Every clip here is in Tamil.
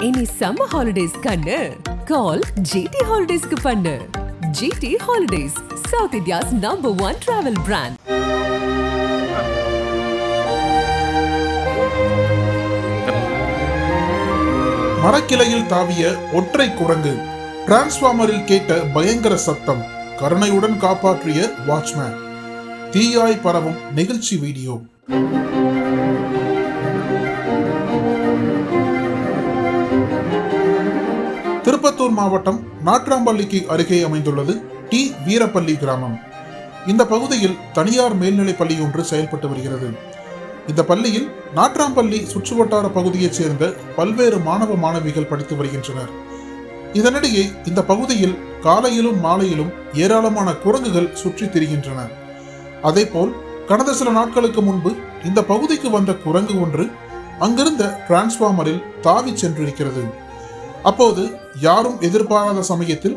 இனி சம்மர் ஹாலிடேஸ் கண்ணு. கால் ஜிடி ஹாலிடேஸ்க்கு பண்ணு. GT holidays South India's number one travel brand மரக்கிளையில் தாவிய ஒற்றை குரங்கு. டிரான்ஸ்ஃபார்மரில் கேட்ட பயங்கர சத்தம். கருணையுடன் காப்பாற்றிய வாட்ச்மேன் தீயாய் பரவும் நிகழ்ச்சி வீடியோ. கடலூர் மாவட்டம் நாட்ராம்பள்ளிக்கு அருகே அமைந்துள்ளது டி. வீரப்பள்ளி கிராமம். இந்த பகுதியில் தனியார் மேல்நிலைப் பள்ளி ஒன்று செயல்பட்டு வருகிறது. இந்த பள்ளியில் நாட்ராம்பள்ளி சுற்றுவட்டார பகுதியைச் சேர்ந்த பல்வேறு மாணவ மாணவிகள் படித்து வருகின்றனர். இதனிடையே இந்த பகுதியில் காலையிலும் மாலையிலும் ஏராளமான குரங்குகள் சுற்றித் திரிகின்றன. அதேபோல் கடந்த சில நாட்களுக்கு முன்பு இந்த பகுதிக்கு வந்த குரங்கு ஒன்று அங்கிருந்த டிரான்ஸ்ஃபார்மரில் தாவிச் சென்றிருக்கிறது. அப்போது யாரும் எதிர்பாராத சமயத்தில்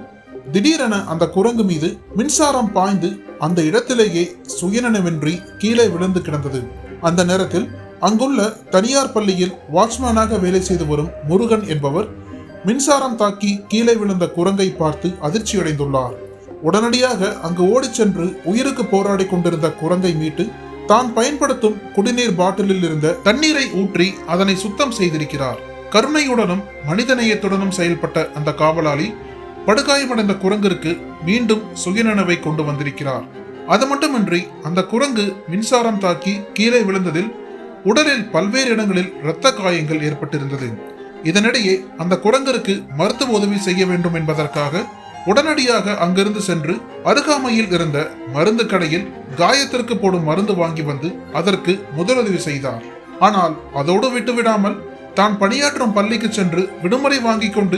திடீரென அந்த குரங்கு மீது மின்சாரம் பாய்ந்து அந்த இடத்திலேயே சுயநனவின்றி கீழே விழுந்து கிடந்தது. அந்த நேரத்தில் அங்குள்ள தனியார் பள்ளியில் வாட்ச்மேனாக வேலை செய்து வரும் முருகன் என்பவர் மின்சாரம் தாக்கி கீழே விழுந்த குரங்கை பார்த்து அதிர்ச்சியடைந்துள்ளார். உடனடியாக அங்கு ஓடிச் சென்று உயிருக்கு போராடி கொண்டிருந்த குரங்கை மீட்டு தான் பயன்படுத்தும் குடிநீர் பாட்டிலில் இருந்த தண்ணீரை ஊற்றி அதனை சுத்தம் செய்திருக்கிறார். கருணையுடனும் மனிதநேயத்துடனும் செயல்பட்ட அந்த காவலாளி படுகாயமடைந்த குரங்கிற்கு மீண்டும் சுயநனவை கொண்டு வந்திருக்கிறார். அது மட்டுமின்றி அந்த குரங்கு மின்சாரம் தாக்கி கீழே விழுந்ததில் உடலில் பல்வேறு இடங்களில் இரத்த காயங்கள் ஏற்பட்டிருந்தது. இதனிடையே அந்த குரங்கிற்கு மருத்துவ உதவி செய்ய வேண்டும் என்பதற்காக உடனடியாக அங்கிருந்து சென்று அருகாமையில் இருந்த மருந்து கடையில் காயத்திற்கு போடும் மருந்து வாங்கி வந்து அதற்கு முதலுதவி செய்தார். ஆனால் அதோடு விட்டுவிடாமல் தான் பணியாற்றும் பள்ளிக்கு சென்று விடுமுறை வாங்கி கொண்டு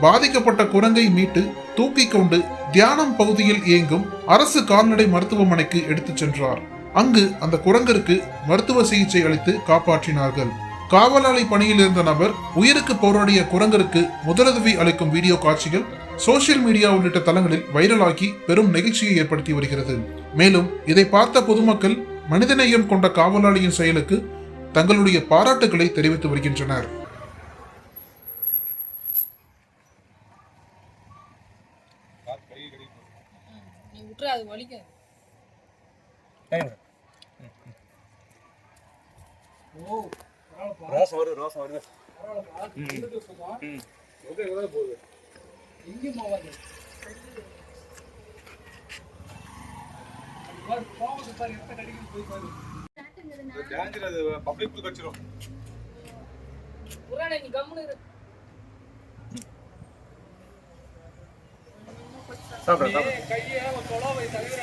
பாதிக்கப்பட்ட குரங்கை மீட்டு தூக்கி கொண்டு தியானம் பகுதியில் இயங்கும் அரசு கால்நடை மருத்துவமனைக்கு எடுத்துச் சென்றார். அங்கு அந்த குரங்கிற்கு மருத்துவ சிகிச்சை அளித்து காப்பாற்றினார்கள். காவலாளி பணியில் இருந்த நபர் உயிருக்கு போராடிய குரங்கிற்கு முதலுதவி அளிக்கும் வீடியோ காட்சிகள் சோசியல் மீடியா உள்ளிட்ட தளங்களில் வைரலாகி பெரும் நெகிழ்ச்சியை ஏற்படுத்தி வருகிறது. மேலும் இதை பார்த்த பொதுமக்கள் மனிதநேயம் கொண்ட காவலாளியின் செயலுக்கு தங்களுடைய பாராட்டுகளை தெரிவித்து வருகின்றனர். போகுது அது டேஞ்சர் அது பப்ளிக் கடிச்சிரும் புறானே நீ கம்முன்னு இரு. சாப்பிட்றேன் சாப்பிட்றேன் ஏய், கையை தொலைவை தவிர